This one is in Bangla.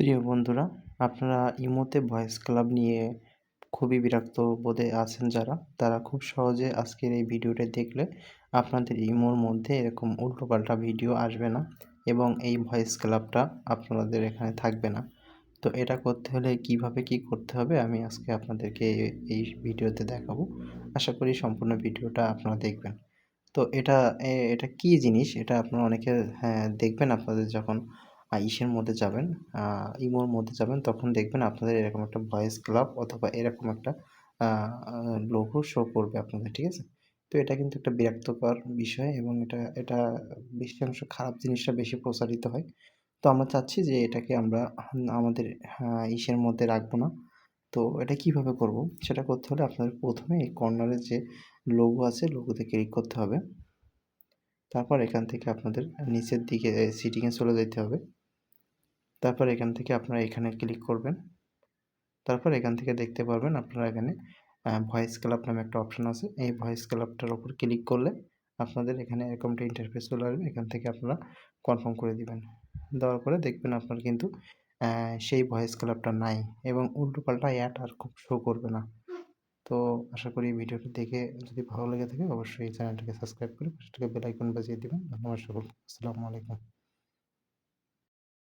প্রিয় বন্ধুরা, আপনারা ইমোতে ভয়েস ক্লাব নিয়ে খুবই বিরক্ত বোধে আছেন যারা। তারা খুব সহজে আজকের এই ভিডিওটা দেখলে আপনাদের ইমোর মধ্যে এরকম উল্টোপাল্টা ভিডিও আসবে না এবং এই ভয়েস ক্লাবটা আপনাদের এখানে থাকবে না। তো এটা করতে হলে কীভাবে কি করতে হবে আমি আজকে আপনাদেরকে এই ভিডিওতে দেখাবো। আশা করি সম্পূর্ণ ভিডিওটা আপনারা দেখবেন। তো এটা এটা কি জিনিস? এটা আপনারা অনেকে হ্যাঁ দেখবেন আপনাদের যখন ইসের মধ্যে যাবেন ইমোর মধ্যে যাবেন, তখন দেখবেন আপনাদের এরকম একটা ভয়েস ক্লাব অথবা এরকম একটা লোগো শো করবে আপনাদের, ঠিক আছে? তো এটা কিন্তু একটা বিরক্তকর বিষয় এবং এটা এটা বেশি অংশ খারাপ জিনিসটা বেশি প্রচারিত হয়। তো আমরা চাচ্ছি যে এটাকে আমরা আমাদের ইসের মধ্যে রাখব না। তো এটা কীভাবে করব? সেটা করতে হলে আপনাদের প্রথমে এই কর্নারে যে লোগো আছে লোগোতে ক্লিক করতে হবে। তারপর এখান থেকে আপনাদের নিচের দিকে সিটিংয়ে চলে যেতে হবে। তারপর এখান থেকে আপনারা এখানে ক্লিক করবেন। তারপর এখান থেকে দেখতে পারবেন আপনারা এখানে ভয়েস ক্লাব নামে একটা অপশান আছে। এই ভয়েস ক্লাবটার ওপর ক্লিক করলে আপনাদের এখানে এরকম একটা ইন্টারফেস চলে আসবে। এখান থেকে আপনারা কনফার্ম করে দিবেন। দেওয়ার পরে দেখবেন আপনার কিন্তু সেই ভয়েস ক্লাবটা নাই এবং উল্টোপাল্টা অ্যাড আর খুব শো করবে না। তো আশা করি ভিডিওটি দেখে যদি ভালো লেগে থাকে অবশ্যই চ্যানেলটিকে সাবস্ক্রাইব করে পাশে বেল আইকন বাজিয়ে দেবেন। ধন্যবাদ সকল আসসালামু আলাইকুম।